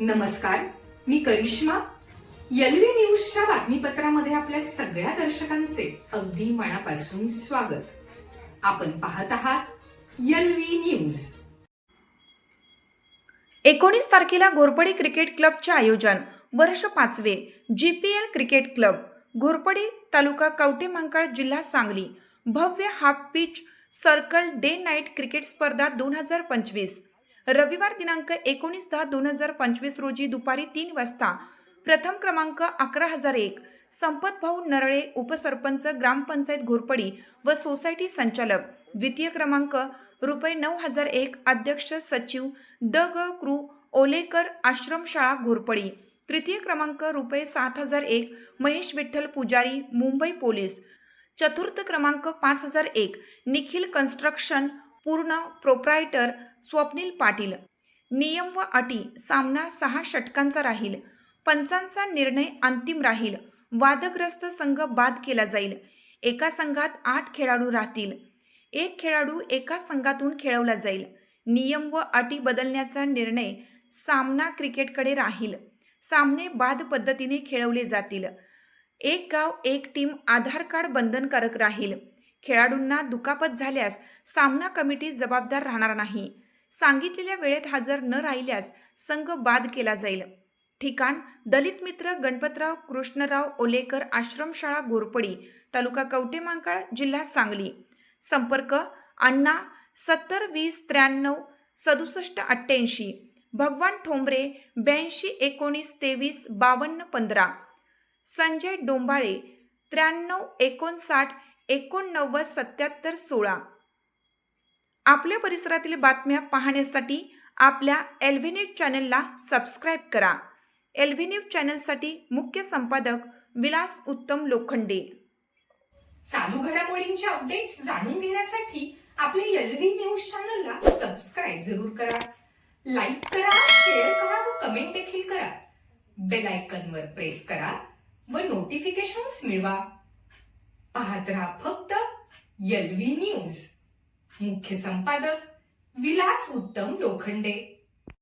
नमस्कार मी करिश्मा. यलवी न्यूजच्या बातमीपत्रामध्ये आपल्या सगळ्या दर्शकांचे अगदी मनापासून स्वागत. आपण पाहत आहात यलवी न्यूज. एकोणीस तारखेला घोरपडी क्रिकेट क्लबचे आयोजन. वर्ष पाचवे G P L cricket club. Ghorpadi taluka Kavathe Mahankal जिल्हा सांगली. भव्य half pitch circle day night cricket स्पर्धा दोन हजार पंचवीस. रविवार दिनांक एकोणीस दहा दोन हजार पंचवीस रोजी दुपारी तीन वाजता प्रथम क्रमांक अकरा हजार एक संपत भाऊ नरळे उपसरपंच ग्रामपंचायत घोरपडी व सोसायटी संचालक. द्वितीय क्रमांक रुपये नऊ हजार एक अध्यक्ष सचिव द ग कृ ओलेकर आश्रमशाळा घोरपडी. तृतीय क्रमांक रुपये सात हजार एक महेश विठ्ठल पुजारी मुंबई पोलीस. चतुर्थ क्रमांक पाच हजार एक निखिल कन्स्ट्रक्शन पूर्ण प्रोप्रायटर स्वप्नील पाटील. नियम व अटी सामना सहा षटकांचा राहील. पंचांचा निर्णय अंतिम राहील. वादग्रस्त संघ बाद केला जाईल. एका संघात आठ खेळाडू राहतील. एक खेळाडू एका संघातून खेळवला जाईल. नियम व अटी बदलण्याचा निर्णय सामना क्रिकेटकडे राहील. सामने बाद पद्धतीने खेळवले जातील. एक गाव एक टीम आधार कार्ड बंधनकारक राहील. खेळाडूंना दुखापत झाल्यास सामना कमिटी जबाबदार राहणार नाही. सांगितलेल्या वेळेत हजर न राहिल्यास संघ बाद केला जाईल. ठिकाण दलित मित्र गणपतराव कृष्णराव ओलेकर आश्रमशाळा घोरपडी तालुका कवटेमांकाळ जिल्हा सांगली. संपर्क अण्णा सत्तर वीस त्र्याण्णव सदुसष्ट अठ्ठ्याऐंशी भगवान ठोंबरे ब्याऐंशी एकोणीस तेवीस बावन्न पंधरा संजय डोंबाळे त्र्याण्णव एकोणसाठ एकोणनव्वद सत्याहत्तर सोळा. आपल्या परिसरातील बातम्या पाहण्यासाठी आपल्या एल्व्ही न्यूज चॅनलला सबस्क्राईब करा. एल्व्ही न्यूज चॅनलसाठी मुख्य संपादक विलास उत्तम लोखंडे. चालू घडामोडींच्या अपडेट्स जाणून घेण्यासाठी आपले एल्व्ही न्यूज चॅनलला सबस्क्राईब जरूर करा. लाईक करा शेअर करा व कमेंट देखील करा. बेल आयकॉनवर प्रेस करा व नोटिफिकेशन्स मिळवा. पाहत राहा फक्त यलवी न्यूज. मुख्य संपादक विलास उत्तम लोखंडे.